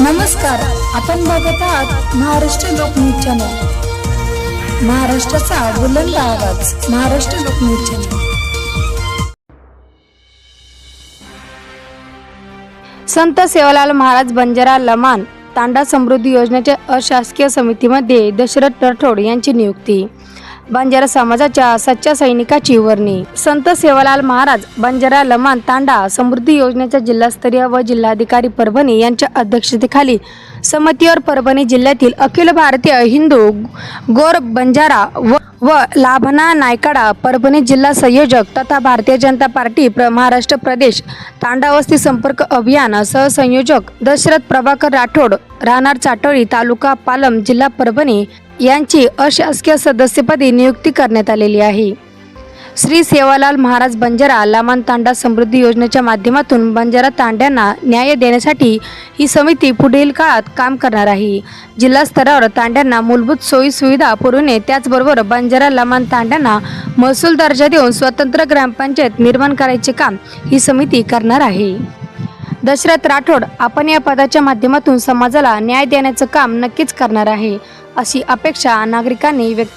नमस्कार आपण बघत आहात महाराष्ट्र लोकन्यूज चॅनल. महाराष्ट्राचा बुलंद आवाज महाराष्ट्र लोकन्यूज चॅनल. संत सेवालाल महाराज बंजारा लमान तांडा समृद्धी योजनेच्या अशासकीय समितीमध्ये दशरथ राठोड यांची नियुक्ती. बंजारा समाजाच्या सच्च्या सैनिकाची वर्णी. संत सेवालाल महाराज बंजारा लमान तांडा समृद्धी योजनेच्या जिल्हास्तरीय व जिल्हाधिकारी परभणी यांच्या अध्यक्षतेखाली समितीवर परभणी जिल्ह्यातील अखिल भारतीय हिंदू गोर बंजारा व व लाभना नायकाडा परभणी जिल्हा संयोजक तथा भारतीय जनता पार्टी प्र महाराष्ट्र प्रदेश तांडावस्ती संपर्क अभियान सहसंयोजक दशरथ प्रभाकर राठोड राहणार चाटोळी तालुका पालम जिल्हा परभणी यांची अशासकीय सदस्यपदी नियुक्ती करण्यात आलेली आहे. श्री सेवालाल महाराज बंजारा लामान तांडा समृद्धी योजनेच्या माध्यमातून बंजारा तांड्यांना न्याय देण्यासाठी ही समिती पुढील काळात काम करणार आहे. जिल्हा स्तरावर तांड्यांना मूलभूत सोयी सुविधा पुरवणे त्याचबरोबर बंजारा लामान तांड्यांना महसूल दर्जा देऊन स्वतंत्र ग्रामपंचायत निर्माण करायचे काम ही समिती करणार आहे. दशरथ राठोड आपण या पदाच्या माध्यमातून समाजाला न्याय देण्याचं काम नक्कीच करणार आहे. अशी अपेक्षा नागरिकांनी व्यक्त